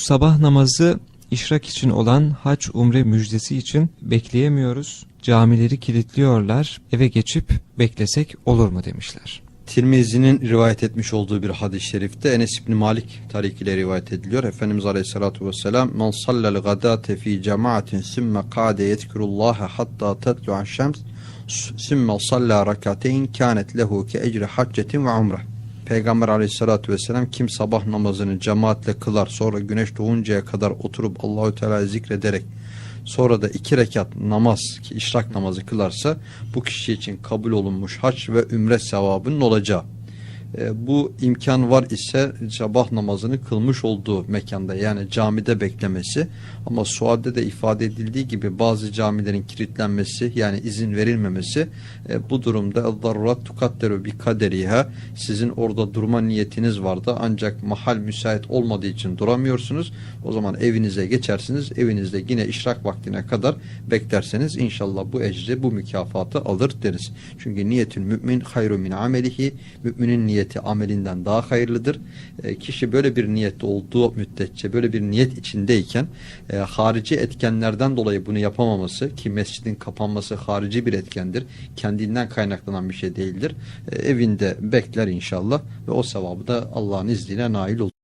Sabah namazı işrak için olan hac umre müjdesi için bekleyemiyoruz. Camileri kilitliyorlar. Eve geçip beklesek olur mu demişler. Tirmizi'nin rivayet etmiş olduğu bir hadis-i şerifte Enes İbni Malik tarikiyle rivayet ediliyor. Efendimiz Aleyhisselatü Vesselam Men sallel gadate fi cemaatin sümme kade yetkirullaha hatta tetlu'an şems sümme salla rakateyn kânet lehu ke ecri haccetin ve umre. Peygamber Aleyhisselatü Vesselam kim sabah namazını cemaatle kılar sonra güneş doğuncaya kadar oturup Allahü Teala'yı zikrederek sonra da iki rekat namaz ki işrak namazı kılarsa bu kişi için kabul olunmuş hac ve ümre sevabının olacağı. E, bu imkan var ise sabah namazını kılmış olduğu mekanda yani camide beklemesi. Ama sualde de ifade edildiği gibi bazı camilerin kilitlenmesi yani izin verilmemesi e, bu durumda darurat tukadderu bi kaderiha. Sizin orada durma niyetiniz vardı ancak mahal müsait olmadığı için duramıyorsunuz. O zaman evinize geçersiniz evinizde yine işrak vaktine kadar beklerseniz inşallah bu ecri bu mükafatı alır deriz. Çünkü niyetül mümin hayru min amelihi müminin niyeti amelinden daha hayırlıdır. E, kişi böyle bir niyette olduğu müddetçe böyle bir niyet içindeyken e, harici etkenlerden dolayı bunu yapamaması ki mescidin kapanması harici bir etkendir. Kendinden kaynaklanan bir şey değildir. E, evinde bekler inşallah ve o sevabı da Allah'ın izniyle nail olur.